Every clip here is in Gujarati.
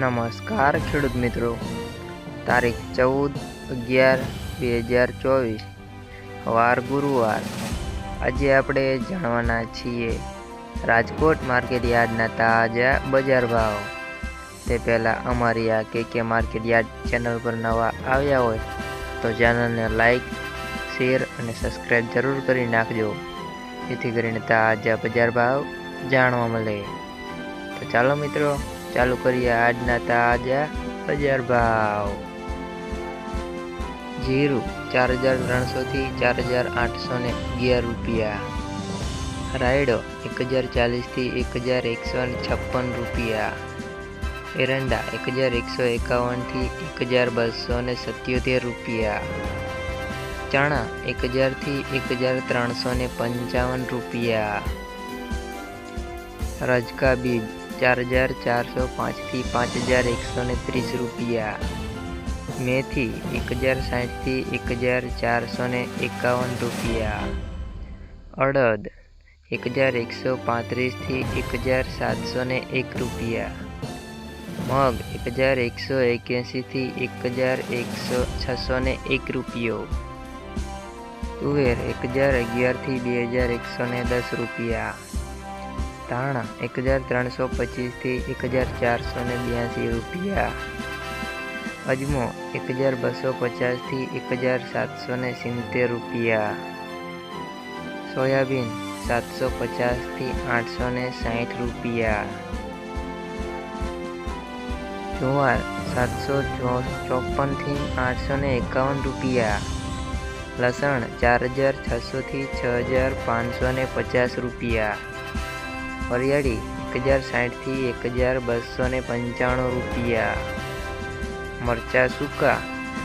નમસ્કાર ખેડૂત મિત્રો. તારીખ ચૌદ અગિયાર બે હજાર ચોવીસ વાર ગુરુવાર. આજે આપણે જાણવાના છીએ રાજકોટ માર્કેટ યાર્ડના તાજા બજાર ભાવ. તે પહેલાં અમારી આ કે કે માર્કેટ યાર્ડ ચેનલ પર નવા આવ્યા હોય તો ચેનલને લાઈક, શેર અને સબસ્ક્રાઈબ જરૂર કરી નાખજો. જેથી કરીને તાજા બજાર ભાવ જાણવા મળે. તો ચાલો મિત્રો ચાલુ કરીએ આજના તાજા બજાર ભાવ. જીરું ચાર હજાર ત્રણસોથી ચાર હજાર આઠસો ને અગિયાર રૂપિયા. રાયડો એક હજાર ચાલીસથી એક હજાર એકસો છપ્પન રૂપિયા. એરંડા એક હજાર એકસો એકાવનથી એક હજાર બસો ને સત્યોતેર રૂપિયા. ચણા એક હજારથી એક હજાર ત્રણસો ને પંચાવન રૂપિયા. રજકા બીજ ચાર હજાર ચારસો પાંચથી પાંચ હજાર એકસો ને ત્રીસ રૂપિયા. મેથી એક હજાર સાઠથી એક હજાર ચારસો ને એકાવન રૂપિયા. અડદ એક હજાર એકસો પાંત્રીસથી એક હજાર સાતસો ને એક રૂપિયા. મગ એક હજાર એકસો એક્યાસીથી એક હજાર એકસો છસો ને એક રૂપિયો. તુવેર એક હજાર અગિયારથી બે હજાર એકસો ને દસ રૂપિયા. ધાણા એક હજાર ત્રણસો પચીસથી એક હજાર ચારસો ને બ્યાસી રૂપિયા. અજમો, એક હજાર બસો પચાસથી એક હજાર સાતસો ને સિત્તેર રૂપિયા. સોયાબીન, સાતસો પચાસથી આઠસો ને સાઠ રૂપિયા. જુવાર, સાતસો ચોપનથી આઠસો ને એકાવન રૂપિયા. લસણ, ચાર હજાર છસોથી છ હજાર પાંચસો ને પચાસ રૂપિયા. વરિયાળી એક હજાર સાઠથી એક હજાર બસો ને પંચાણું રૂપિયા. મરચાં સૂકા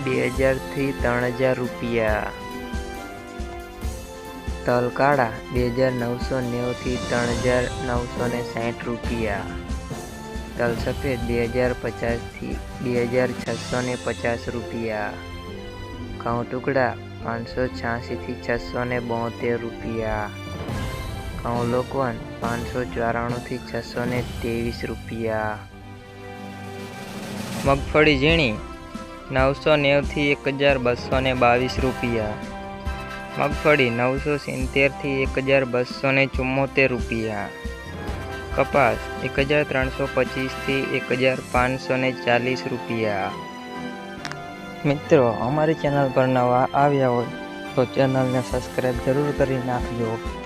બે હજારથી ત્રણ હજાર રૂપિયા. તલ કાળા બે હજાર નવસો નેવુંથી ત્રણ હજાર નવસો ને સાઠ રૂપિયા. તલ સફેદ બે હજાર પચાસથી બે હજાર છસો ને પચાસ રૂપિયા. ઘઉં ટુકડા પાંચસો છ્યાસીથી છસો ને બોતેર રૂપિયા. ઘઉં લોકવન પાંચસો ચોરાણુંથી છસો ને ત્રેવીસ રૂપિયા. મગફળી ઝીણી, નવસો નેવથી એક હજાર બસો ને બાવીસ રૂપિયા. મગફળી નવસો સિત્તેરથી એક હજાર બસો ને ચુમ્મોતેર રૂપિયા. કપાસ એક હજાર ત્રણસો પચીસથી એક હજાર પાંચસો ને ચાલીસ રૂપિયા. મિત્રો, અમારી ચેનલ પર નવા આવ્યા હોય તો ચેનલને સબસ્ક્રાઈબ જરૂર કરી નાખજો.